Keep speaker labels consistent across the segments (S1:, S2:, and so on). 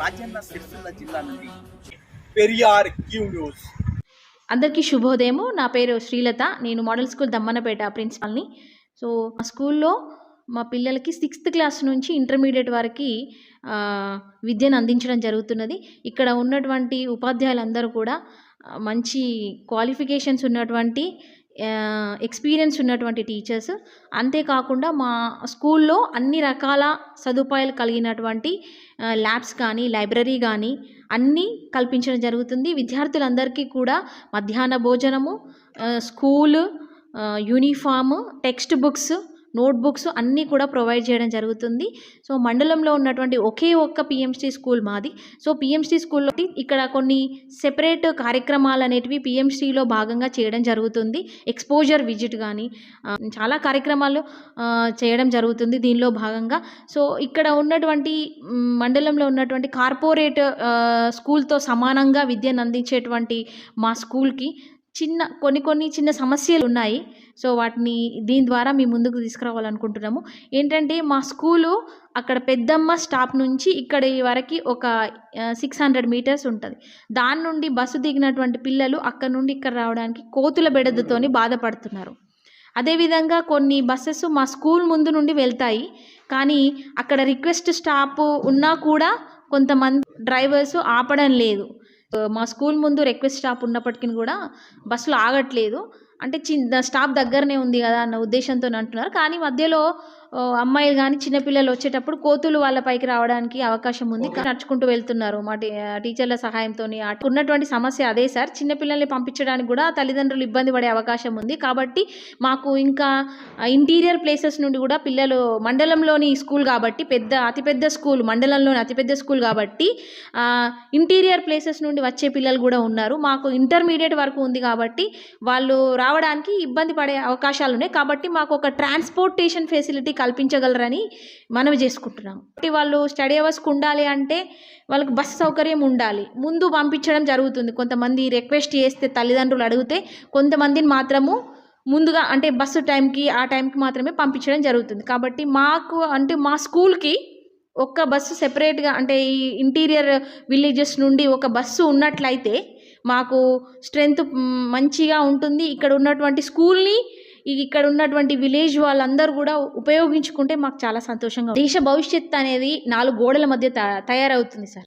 S1: రాజన్న సిరిసిల్ల జిల్లా నుండి Periyar Q news.
S2: అందరికీ శుభోదయము. నా పేరు శ్రీలత. నేను మోడల్ స్కూల్ దమ్మన్నపేట ప్రిన్సిపాల్ని. సో మా స్కూల్లో మా పిల్లలకి సిక్స్త్ క్లాస్ నుంచి ఇంటర్మీడియట్ వరకు విద్యను అందించడం జరుగుతున్నది. ఇక్కడ ఉన్నటువంటి ఉపాధ్యాయులందరూ కూడా మంచి క్వాలిఫికేషన్స్ ఉన్నటువంటి ఎక్స్పీరియన్స్ ఉన్నటువంటి టీచర్స్ అంతేకాకుండా మా స్కూల్లో అన్ని రకాల సదుపాయాలు కలిగినటువంటి ల్యాబ్స్ కానీ లైబ్రరీ కానీ అన్నీ కల్పించడం జరుగుతుంది. విద్యార్థులందరికీ కూడా మధ్యాహ్న భోజనము school uniform text books notebooks అన్నీ కూడా ప్రొవైడ్ చేయడం జరుగుతుంది. సో మండలంలో ఉన్నటువంటి ఒకే ఒక్క పిఎంసి స్కూల్ మాది. సో పిఎంసి స్కూల్లో ఇక్కడ కొన్ని సెపరేట్ కార్యక్రమాలు అనేటివి పిఎంసిలో భాగంగా చేయడం జరుగుతుంది. ఎక్స్పోజర్ విజిట్ కానీ చాలా కార్యక్రమాలు చేయడం జరుగుతుంది దీనిలో భాగంగా. సో ఇక్కడ ఉన్నటువంటి మండలంలో ఉన్నటువంటి కార్పొరేట్ స్కూల్తో సమానంగా విద్యను అందించేటువంటి మా స్కూల్కి చిన్న కొన్ని కొన్ని చిన్న సమస్యలు ఉన్నాయి. సో వాటిని దీని ద్వారా మీ ముందుకు తీసుకురావాలనుకుంటున్నాము. ఏంటంటే మా స్కూలు అక్కడ పెద్దమ్మ స్టాప్ నుంచి ఇక్కడ వరకు ఒక సిక్స్ హండ్రెడ్ మీటర్స్ ఉంటుంది. దాని నుండి బస్సు దిగినటువంటి పిల్లలు అక్కడ నుండి ఇక్కడ రావడానికి కోతుల బెడదతోని బాధపడుతున్నారు. అదేవిధంగా కొన్ని బస్సెస్ మా స్కూల్ ముందు నుండి వెళ్తాయి. కానీ అక్కడ రిక్వెస్ట్ స్టాప్ ఉన్నా కూడా కొంతమంది డ్రైవర్స్ ఆపడం లేదు. మా స్కూల్ ముందు రిక్వెస్ట్ స్టాప్ ఉన్నప్పటికీ కూడా బస్సులు ఆగట్లేదు. అంటే చిన్న స్టాప్ దగ్గరనే ఉంది కదా అన్న ఉద్దేశంతో అంటున్నారు. కానీ మధ్యలో అమ్మాయిలు కానీ చిన్నపిల్లలు వచ్చేటప్పుడు కోతులు వాళ్ళ పైకి రావడానికి అవకాశం ఉంది. నడుచుకుంటూ వెళ్తున్నారు. మా టీచర్ల సహాయంతో ఉన్నటువంటి సమస్య అదే సార్. చిన్నపిల్లల్ని పంపించడానికి కూడా తల్లిదండ్రులు ఇబ్బంది పడే అవకాశం ఉంది. కాబట్టి మాకు ఇంకా ఇంటీరియర్ ప్లేసెస్ నుండి కూడా పిల్లలు మండలంలోని స్కూల్ కాబట్టి పెద్ద అతిపెద్ద స్కూల్ మండలంలోని అతిపెద్ద స్కూల్ కాబట్టి ఇంటీరియర్ ప్లేసెస్ నుండి వచ్చే పిల్లలు కూడా ఉన్నారు. మాకు ఇంటర్మీడియట్ వరకు ఉంది కాబట్టి వాళ్ళు రావడానికి ఇబ్బంది పడే అవకాశాలు ఉన్నాయి. కాబట్టి మాకు ఒక ట్రాన్స్పోర్టేషన్ ఫెసిలిటీ కల్పించగలరని మనవి చేసుకుంటున్నాం కాబట్టి వాళ్ళు స్టడీ అవర్స్కి ఉండాలి అంటే వాళ్ళకి బస్సు సౌకర్యం ఉండాలి. ముందు పంపించడం జరుగుతుంది. కొంతమంది రిక్వెస్ట్ చేస్తే తల్లిదండ్రులు అడిగితే కొంతమందిని మాత్రము ముందుగా అంటే బస్సు టైంకి ఆ టైంకి మాత్రమే పంపించడం జరుగుతుంది. కాబట్టి మాకు అంటే మా స్కూల్కి ఒక్క బస్సు సెపరేట్గా అంటే ఈ ఇంటీరియర్ విలేజెస్ నుండి ఒక బస్సు ఉన్నట్లయితే మాకు స్ట్రెంగ్త్ మంచిగా ఉంటుంది. ఇక్కడ ఉన్నటువంటి స్కూల్ని ఇక్కడ ఉన్నటువంటి విలేజ్ వాళ్ళందరూ కూడా ఉపయోగించుకుంటే మాకు చాలా సంతోషంగా ఉంది. దేశ భవిష్యత్తు అనేది నాలుగు గోడల మధ్య త- తయారవుతుంది సార్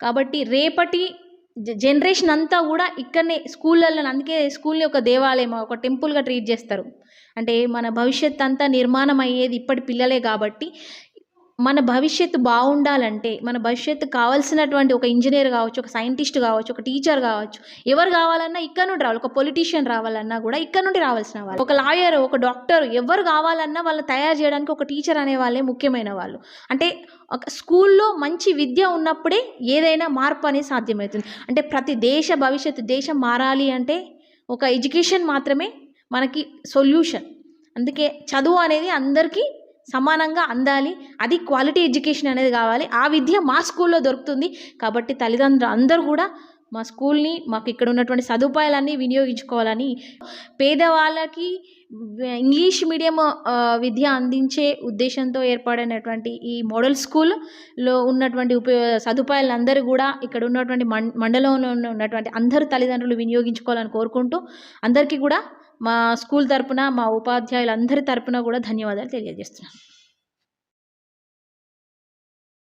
S2: కాబట్టి రేపటి జ- జనరేషన్ అంతా కూడా ఇక్కడనే స్కూళ్ళల్లో అందుకే స్కూల్ని ఒక దేవాలయం ఒక టెంపుల్గా ట్రీట్ చేస్తారు అంటే మన భవిష్యత్ అంతా నిర్మాణం అయ్యేది ఇప్పటి పిల్లలే కాబట్టి మన భవిష్యత్తు బాగుండాలంటే మన భవిష్యత్తు కావాల్సినటువంటి ఒక ఇంజనీర్ కావచ్చు ఒక సైంటిస్ట్ కావచ్చు ఒక టీచర్ కావచ్చు ఎవరు కావాలన్నా ఇక్కడ నుండి రావాలి. ఒక పొలిటీషియన్ రావాలన్నా కూడా ఇక్కడ నుండి రావాల్సిన వాళ్ళు. ఒక లాయర్ ఒక డాక్టర్ ఎవరు కావాలన్నా వాళ్ళని తయారు చేయడానికి ఒక టీచర్ అనే వాళ్ళే ముఖ్యమైన వాళ్ళు. అంటే ఒక స్కూల్లో మంచి విద్య ఉన్నప్పుడే ఏదైనా మార్పు అనేది సాధ్యమవుతుంది. అంటే ప్రతి దేశ భవిష్యత్తు దేశం మారాలి అంటే ఒక ఎడ్యుకేషన్ మాత్రమే మనకి సొల్యూషన్. అందుకే చదువు అనేది అందరికీ సమానంగా అందాలి. అది క్వాలిటీ ఎడ్యుకేషన్ అనేది కావాలి. ఆ విద్య మా స్కూల్లో దొరుకుతుంది. కాబట్టి తల్లిదండ్రులు అందరూ కూడా మా స్కూల్ని మాకు ఇక్కడ ఉన్నటువంటి సదుపాయాలన్నీ వినియోగించుకోవాలని పేదవాళ్ళకి ఇంగ్లీష్ మీడియం విద్య అందించే ఉద్దేశంతో ఏర్పడినటువంటి ఈ మోడల్ స్కూల్లో ఉన్నటువంటి ఉపయో సదుపాయాలందరూ కూడా ఇక్కడ ఉన్నటువంటి మండలంలో ఉన్నటువంటి అందరు తల్లిదండ్రులు వినియోగించుకోవాలని కోరుకుంటూ అందరికీ కూడా మా స్కూల్ తరపున మా ఉపాధ్యాయులందరి తరపున కూడా ధన్యవాదాలు తెలియజేస్తున్నాను.